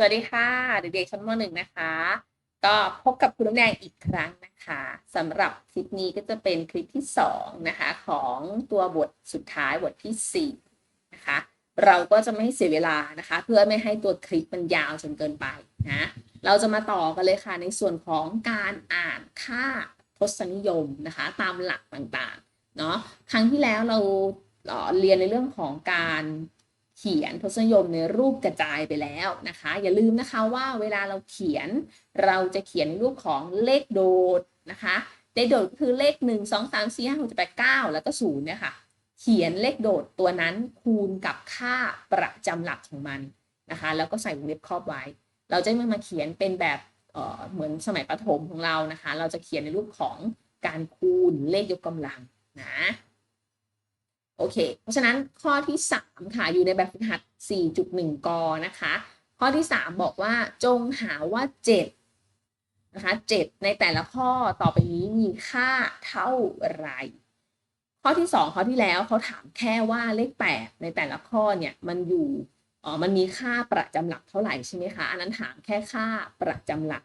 สวัสดีค่ะ เด็กๆชั้นม .1 นะคะ ก็พบกับคุณน้ำแดงอีกครั้งนะคะสำหรับคลิปนี้ก็จะเป็นคลิปที่ 2 นะคะ ของตัวบทสุดท้ายบทที่ 4 นะคะ เราก็จะไม่ให้เสียเวลานะคะ เพื่อไม่ให้ตัวคลิปมันยาวจนเกินไปนะเราจะมาต่อกันเลยค่ะในส่วนของการอ่านค่าทศนิยมนะคะ ตามหลักต่างๆเนาะครั้งที่แล้วเราเรียนในเรื่องของการ ขียนทศนิยมในรูปกระจายไปแล้วนะคะ อย่าลืมนะคะว่าเวลาเราเขียน เราจะเขียนในรูปของเลขโดดนะคะเลขโดดคือเลข 1 2 3 4 5 6 7 8 9 แล้วก็0เนี่ยค่ะ เขียนเลขโดดตัวนั้นคูณกับค่าประจำหลักของมันนะคะ แล้วก็ใส่วงเล็บครอบไว้ เราจะไม่มาเขียนเป็นแบบเเหมือนสมัยประถมของเรานะคะ เราจะเขียนในรูปของการคูณเลขยกกำลังนะ โอเค เพราะฉะนั้นข้อที่ 3 ค่ะ อยู่ในแบบฝึกหัด 4.1 ก นะคะ ข้อที่ 3 บอกว่าจงหาว่า 7 นะคะ 7 ในแต่ละข้อต่อไปนี้มีค่าเท่าไหร่ ข้อที่ 2 ข้อที่แล้วเขาถามแค่ว่าเลข 8 ในแต่ละข้อเนี่ยมันอยู่อ๋อมันมีค่าประจำหลักเท่าไหร่ใช่ไหมคะ อันนั้นถามแค่ค่าประจำหลัก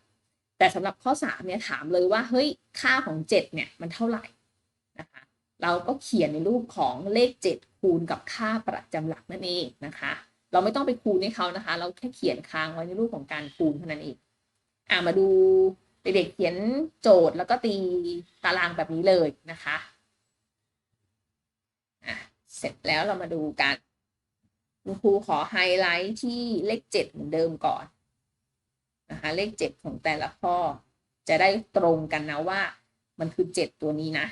แต่สำหรับข้อ 3 เนี่ยถามเลยว่า เฮ้ย ค่าของ 7 เนี่ยมันเท่าไหร่ เราก็เขียนในรูปของเลข 7 คูณกับค่าประจำหลักนั่นเองนะคะ เราไม่ต้องไปคูณให้เขานะคะ เราแค่เขียนค้างไว้ในรูปของการคูณเท่านั้นเองอ่ามาดูเด็กๆเขียนโจทย์แล้วก็ตีตารางแบบนี้เลยนะคะอะเสร็จแล้วเรามาดูกันคุณครูขอไฮไลท์ที่เลข7เหมือนเดิมก่อนนะคะเลข7ของแต่ละข้อ จะได้ตรงกันนะว่า มันคือ7ตัวนี้นะ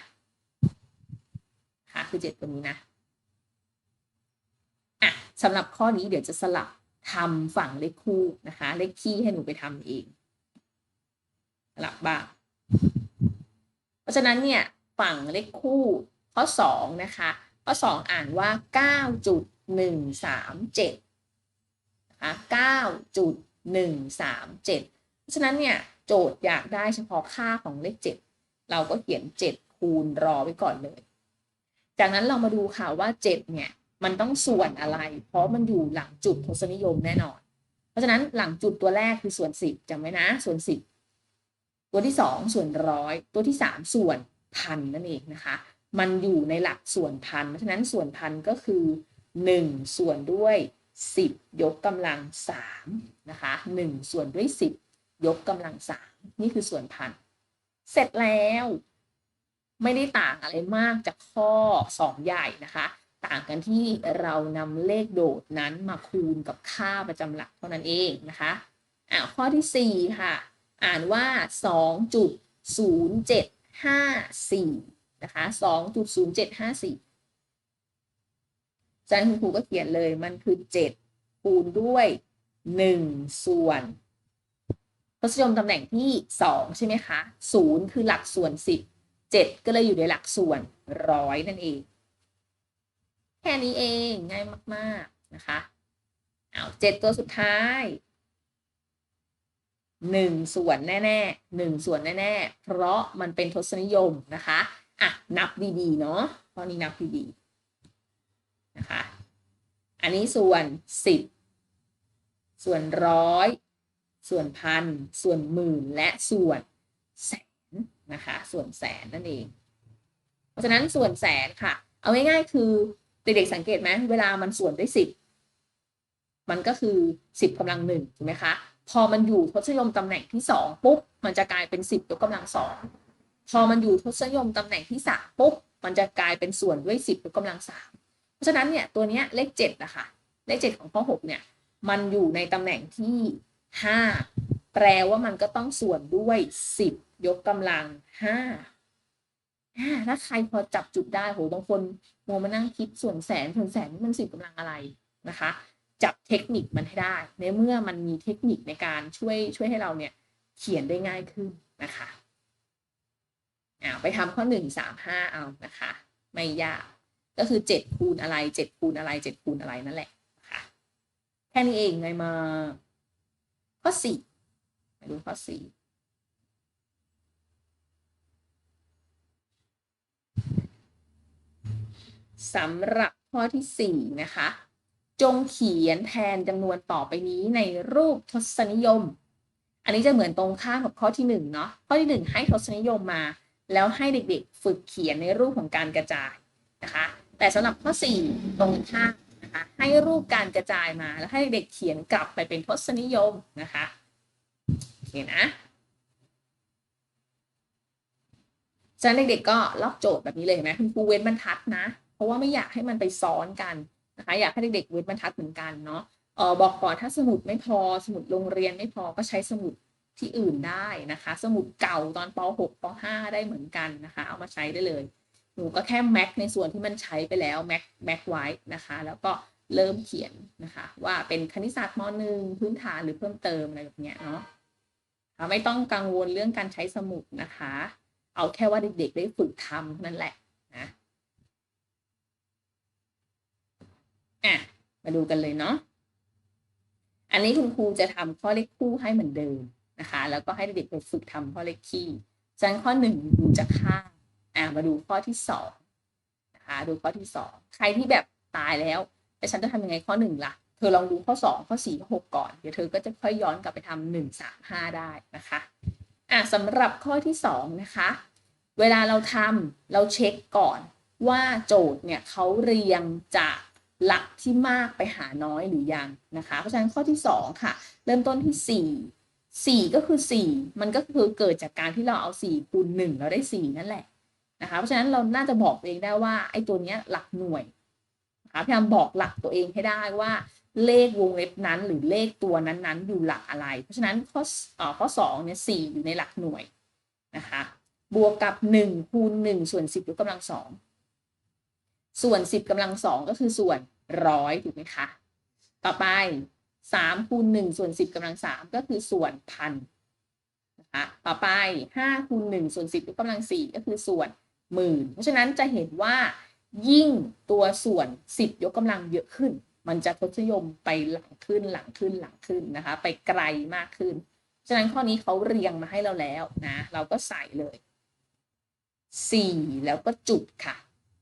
ค่ะคือ 7 ตัวนี้นะอะสำหรับข้อนี้เดี๋ยวจะสลับทำฝั่งเลขคู่นะคะ เลขคี่ให้หนูไปทำเองสลับบ้างเพราะฉะนั้นเนี่ยฝั่งเลขคู่ข้อ 2 นะคะ ข้อ 2 อ่านว่า 9.137นะคะ9.137เพราะฉะนั้นเนี่ยโจทย์อยากได้เฉพาะค่าของเลข 7 เราก็เขียน 7 คูณรอไว้ก่อนเลย จากนั้นเรามาดูค่ะว่า7เนี่ยมันต้องส่วนอะไร เพราะมันอยู่หลังจุดทศนิยมแน่นอน เพราะฉะนั้นหลังจุดตัวแรกคือส่วน10จำไว้นะ ส่วน10ตัวที่2ส่วนร้อยตัวที่3ส่วนพันนั่นเองนะคะ มันอยู่ในหลักส่วนพันเพราะฉะนั้นส่วนพันก็คือ1ส่วนด้วย10ยกกำลัง3นะคะ1ส่วนด้วย10ยกกำลัง3นี่คือส่วนพัน เสร็จแล้ว ไม่ได้ต่างอะไรมากจากข้อ 2 ใหญ่นะคะ ต่างกันที่เรานำเลขโดดนั้นมาคูณกับค่าประจำหลักเท่านั้นเองนะคะอ่าข้อที่ 4 ค่ะ อ่านว่า 2.0754 นะคะ 2.0754อาจารย์คุณครูก็เขียนเลยมันคือ 7 คูณด้วย 1 ส่วนทศนิยมตำแหน่งที่ 2 ใช่ไหมคะ 0 คือหลักส่วน 10 7 ก็เลยอยู่ในหลักส่วนร้อยนั่นเอง แค่นี้เองง่ายมากๆนะคะเอาเจ็ดตัวสุดท้ายหนึ่งส่วนแน่ๆหนึ่งส่วนแน่ๆ เพราะมันเป็นทศนิยมนะคะอะนับดีๆเนาะข้อนี้นับดีๆนะคะ อันนี้ส่วนสิบส่วนร้อย ส่วนพัน ส่วนหมื่นและส่วนแสน นะคะ ส่วนแสนนั่นเอง เพราะฉะนั้นส่วนแสนค่ะ เอาง่ายๆคือเด็กๆสังเกตไหมเวลามันส่วนด้วยสิบมันก็คือสิบกำลังหนึ่งถูกไหมคะพอมันอยู่ทศนิยมตำแหน่งที่สองปุ๊บมันจะกลายเป็นสิบยกกำลังสองพอมันอยู่ทศนิยมตำแหน่งที่สามปุ๊บมันจะกลายเป็นส่วนด้วยสิบยกกำลังสามเพราะฉะนั้นเนี่ยตัวเนี้ยเลขเจ็ดอะคะเลขเจ็ดของข้อหกเนี่ยมันอยู่ในตำแหน่งที่ห้าแปลว่ามันก็ต้องส่วนด้วยสิบ ยกกำลังห้าถ้าใครพอจับจุดได้โหบางคนโมมานั่งคิดส่วนแสนส่วนแสนมันสิบกำลังอะไรนะคะ จับเทคนิคมันให้ได้ ในเมื่อมันมีเทคนิคในการช่วยช่วยให้เราเนี่ยเขียนได้ง่ายขึ้นนะคะอ่าไปทำข้อหนึ่งสามห้าเอานะคะ ไม่ยาก ก็คือเจ็ดคูณอะไรเจ็ดคูณอะไรเจ็ดคูณอะไรนั่นแหละนะคะแค่นี้เองไงมา ข้อสี่มาดูข้อสี่ สำหรับข้อที่สี่นะคะ จงเขียนแทนจำนวนต่อไปนี้ในรูปทศนิยม อันนี้จะเหมือนตรงข้ามกับข้อที่หนึ่งเนาะข้อที่หนึ่งให้ทศนิยมมา แล้วให้เด็กๆ ฝึกเขียนในรูปของการกระจายนะคะแต่สำหรับข้อสี่ตรงข้ามนะคะให้รูปการกระจายมาแล้วให้เด็กเขียนกลับไปเป็นทศนิยมนะคะโอเคนะฉะนั้นเด็กๆก็ล็อกโจทย์แบบนี้เลยเห็นไหมคุณครูเว้นบรรทัดนะ ราะว่าไม่อยากให้มันไปซ้อนกันนะคะอยากให้เด็กๆเว้นบรรทัดเหมือนกันเนาะเออบอกก่อนถ้าสมุดไม่พอสมุดโรงเรียนไม่พอก็ใช้สมุดที่อื่นได้นะคะ สมุดเก่าตอนป .6 ป .5 ได้เหมือนกันนะคะ เอามาใช้ได้เลย หนูก็แค่แม็กในส่วนที่มันใช้ไปแล้วแม็กแม็กไว้นะคะ แล้วก็เริ่มเขียนนะคะ ว่าเป็นคณิตศาสตร์มหนึ่งพื้นฐานหรือเพิ่มเติมอะไรแบบเนี้ยเนาะไม่ต้องกังวลเรื่องการใช้สมุดนะคะ เอาแค่ว่าเด็กๆได้ฝึกทำนั่นแหละนะ อะมาดูกันเลยเนาะอันนี้คุณครูจะทำข้อเลขคู่ให้เหมือนเดิมนะคะ แล้วก็ให้เด็กไปฝึกทำข้อเลขคี่ฉันข้อหนึ่งดูจะข้ามอ่ามาดูข้อที่สองนะคะดูข้อที่สองใครที่แบบตายแล้วแต่ฉันจะทำยังไงข้อหนึ่งล่ะเธอลองดูข้อสองข้อสี่ข้อหกก่อนเดี๋ยวเธอก็จะค่อยย้อนกลับไปทำหนึ่งสามห้าได้นะคะอะสำหรับข้อที่สองนะคะ เวลาเราทำเราเช็คก่อนว่าโจทย์เนี่ยเขาเรียงจาก หลักที่มากไปหาน้อยหรือยังนะคะ เพราะฉะนั้นข้อที่สองค่ะ เริ่มต้นที่สี่สี่ก็คือสี่มันก็คือเกิดจากการที่เราเอาสี่คูณหนึ่งเราได้สี่นั่นแหละนะคะ เพราะฉะนั้นเราน่าจะบอกตัวเองได้ว่าไอ้ตัวเนี้ยหลักหน่วยนะคะพยายามบอกหลักตัวเองให้ได้ว่าเลขวงเล็บนั้น หรือเลขตัวนั้นๆ อยู่หลักอะไร เพราะฉะนั้นข้อข้อสองเนี่ยสี่อยู่ในหลักหน่วยนะคะ บวกกับหนึ่งคูณหนึ่งส่วนสิบยกกำลังสองส่วนสิบกำลังสองก็คือส่วน ร้อยถูกไหมคะ ต่อไปสามคูณหนึ่งส่วนสิบกำลังสามก็คือส่วนพันนะคะต่อไปห้าคูณหนึ่งส่วนสิบยกกำลังสี่ก็คือส่วนหมื่น เพราะฉะนั้นจะเห็นว่ายิ่งตัวส่วนสิบยกกำลังเยอะขึ้น มันจะทศนิยมไปหลังขึ้นหลังขึ้นหลังขึ้นนะคะ ไปไกลมากขึ้น ฉะนั้นข้อนี้เขาเรียงมาให้เราแล้วนะ เราก็ใส่เลยสี่แล้วก็จุดค่ะ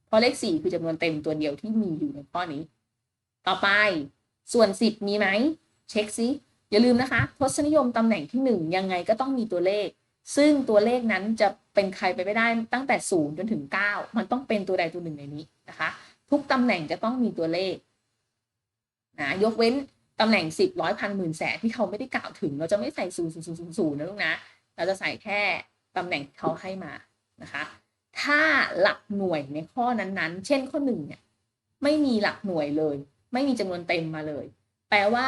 เพราะเลขสี่คือจำนวนเต็มตัวเดียวที่มีอยู่ในข้อนี้ ต่อไปส่วนสิบมีไหมเช็คซิอย่าลืมนะคะทศนิยมตำแหน่งที่หนึ่งยังไงก็ต้องมีตัวเลข ซึ่งตัวเลขนั้นจะเป็นใครไปไม่ได้ตั้งแต่ศูนย์จนถึงเก้ามันต้องเป็นตัวใดตัวหนึ่งในนี้นะคะ ทุกตำแหน่งจะต้องมีตัวเลขนะยกเว้นตำแหน่งสิบร้อยพันหมื่นแสนที่เขาไม่ได้กล่าวถึง เราจะไม่ใส่ศูนย์ศูนย์ศูนย์ศูนย์นะลูกนะ เราจะใส่แค่ตำแหน่งเขาให้มานะคะ ถ้าหลักหน่วยในข้อนั้นๆ เช่นข้อหนึ่งเนี่ยไม่มีหลักหน่วยเลย ไม่มีจำนวนเต็มมาเลย แปลว่า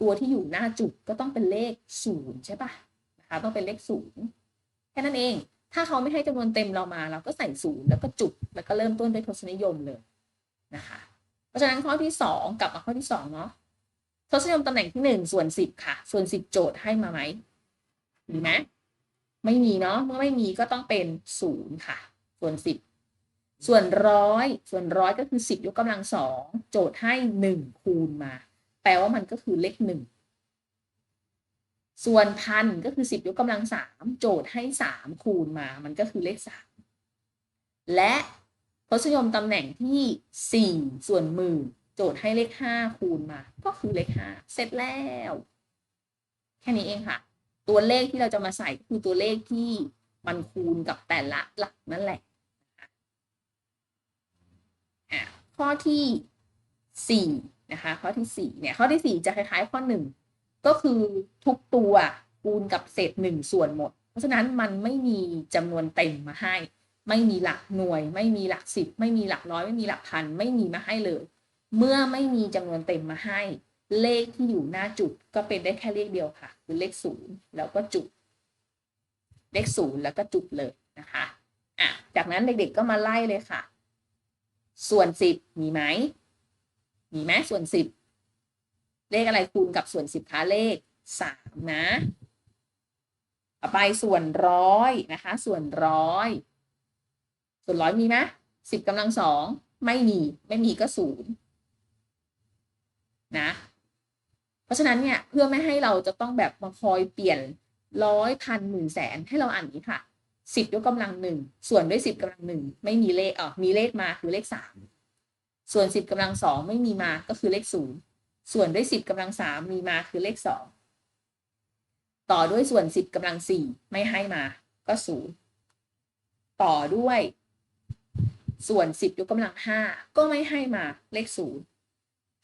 ตัวที่อยู่หน้าจุดก็ต้องเป็นเลขศูนย์ใช่ปะนะคะต้องเป็นเลขศูนย์แค่นั้นเอง ถ้าเขาไม่ให้จำนวนเต็มเรามา เราก็ใส่ศูนย์แล้วก็จุดแล้วก็เริ่มต้นด้วยทศนิยมเลยนะคะเพราะฉะนั้นข้อที่สองกลับมาข้อที่สองเนาะทศนิยมตำแหน่งที่หนึ่งส่วนสิบค่ะ ส่วนสิบโจทย์ให้มาไหมมีไหมไม่มีเนาะเมื่อไม่มีก็ต้องเป็นศูนย์ค่ะ ส่วนสิบ ส่วนร้อยส่วนร้อยก็คือสิบยกกำลังสองโจทย์ให้หนึ่งคูณมา แปลว่ามันก็คือเลขหนึ่งส่วนพันก็คือสิบยกกำลังสามโจทย์ให้สามคูณมา มันก็คือเลขสามและทศนิยมตำแหน่งที่สี่ส่วนหมื่นโจทย์ให้เลขห้าคูณมา ก็คือเลขห้าเสร็จแล้ว แค่นี้เองค่ะ ตัวเลขที่เราจะมาใส่ก็คือตัวเลขที่มันคูณกับแต่ละหลักนั่นแหละ ข้อที่สี่นะคะข้อที่สี่เนี่ยข้อที่สี่จะคล้ายๆ ข้อหนึ่งก็คือทุกตัวคูณกับเศษหนึ่งส่วนหมด เพราะฉะนั้นมันไม่มีจำนวนเต็มมาให้ ไม่มีหลักหน่วย ไม่มีหลักสิบไม่มีหลักร้อยไม่มีหลักพันไม่มีมาให้เลย เมื่อไม่มีจำนวนเต็มมาให้ เลขที่อยู่หน้าจุดก็เป็นได้แค่เลขเดียวค่ะ คือเลขศูนย์แล้วก็จุด เลขศูนย์แล้วก็จุดเลยนะคะอะจากนั้นเด็กๆก็มาไล่เลยค่ะ ส่วนสิบมีไหมมีไหมส่วนสิบเลขอะไรคูณกับส่วนสิบคะเลขสามนะต่อไปส่วนร้อยนะคะ ส่วนร้อย ส่วนร้อยมีไหมสิบกำลังสองไม่มี ไม่มีก็ศูนย์นะ เพราะฉะนั้นเนี่ยเพื่อไม่ให้เราจะต้องแบบมาคอยเปลี่ยนร้อยพันหมื่นแสนให้เราอ่านนี้ค่ะ สิบยกกำลังหนึ่งส่วนด้วยสิบกำลังหนึ่งไม่มีเลขอ๋อมีเลขมาคือเลขสามส่วนสิบกำลังสองไม่มีมาก็คือเลขศูนย์ส่วนด้วยสิบกำลังสามมีมาคือเลขสองต่อด้วยส่วนสิบกำลังสี่ไม่ให้มาก็ศูนย์ต่อด้วย ส่วนสิบยกกำลังห้าก็ไม่ให้มาเลขศูนย์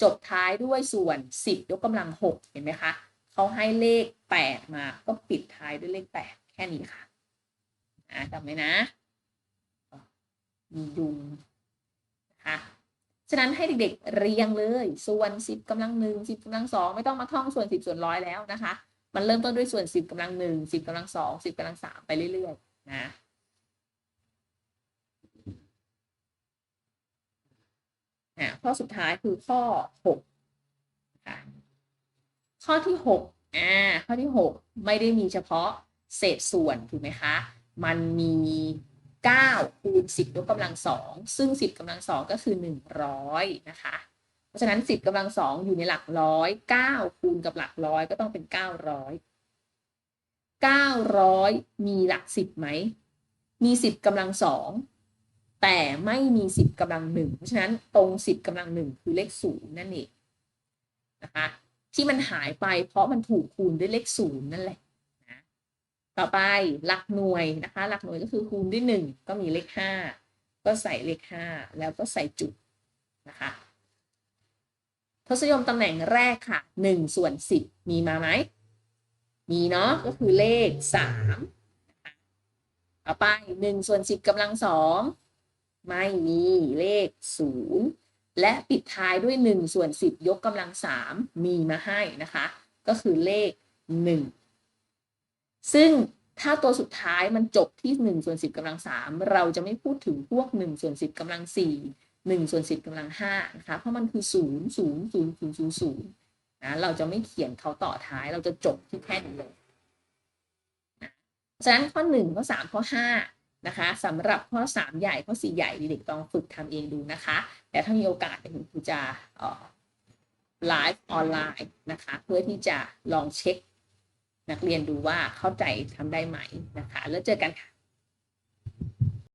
จบท้ายด้วยส่วนสิบยกกำลังหกเห็นไหมคะเขาให้เลขแปดมาก็ปิดท้ายด้วยเลขแปดแค่นี้ค่ะ อ่าจำไว้นะ มียุงนะคะฉะนั้นให้เด็กๆเรียงเลย ส่วนสิบกำลังหนึ่งสิบกำลังสองไม่ต้องมาท่องส่วนสิบส่วนร้อยแล้วนะคะ มันเริ่มต้นด้วยส่วนสิบกำลังหนึ่งสิบกำลังสองสิบกำลังสามไปเรื่อยๆนะอะข้อสุดท้ายคือข้อหกค่ะข้อที่หกอ่าข้อที่หกไม่ได้มีเฉพาะเศษส่วนถูกไหมคะ มันมีเก้าคูณสิบยกกำลังสองซึ่งสิบกำลังสองก็คือหนึ่งร้อยนะคะ เพราะฉะนั้นสิบกำลังสองอยู่ในหลักร้อยเก้าคูณกับหลักร้อยก็ต้องเป็นเก้าร้อยเก้าร้อยมีหลักสิบไหม มีสิบกำลังสองแต่ไม่มีสิบกำลังหนึ่งเพราะฉะนั้นตรงสิบกำลังหนึ่งคือเลขศูนย์นั่นเองนะคะที่มันหายไปเพราะมันถูกคูณด้วยเลขศูนย์นั่นแหละ ต่อไปหลักหน่วยนะคะ หลักหน่วยก็คือคูณด้วยหนึ่งก็มีเลขห้าก็ใส่เลขห้าแล้วก็ใส่จุดนะคะทศนิยมตำแหน่งแรกค่ะหนึ่งส่วนสิบมีมาไหม มีเนาะก็คือเลขสามนะคะต่อไปหนึ่งส่วนสิบกำลังสองไม่มีเลขศูนย์และปิดท้ายด้วยหนึ่งส่วนสิบยกกำลังสามมีมาให้นะคะ ก็คือเลขหนึ่ง ซึ่งถ้าตัวสุดท้ายมันจบที่หนึ่งส่วนสิบกำลังสามเราจะไม่พูดถึงพวกหนึ่งส่วนสิบกำลังสี่หนึ่งส่วนสิบกำลังห้านะคะเพราะมันคือศูนย์ศูนย์ศูนย์ศูนย์ศูนย์ศูนย์นะเราจะไม่เขียนเขาต่อท้ายเราจะจบที่แค่นี้เลยนะฉะนั้นข้อหนึ่งข้อสามข้อห้านะคะสำหรับข้อสามใหญ่ข้อสี่ใหญ่เด็กๆต้องฝึกทำเองดูนะคะ แต่ถ้ามีโอกาสเดี๋ยวคุณครูจะไลฟ์ออนไลน์นะคะ เพื่อที่จะลองเช็ค นักเรียนดูว่าเข้าใจทำได้ไหมนะคะ แล้วเจอกันค่ะ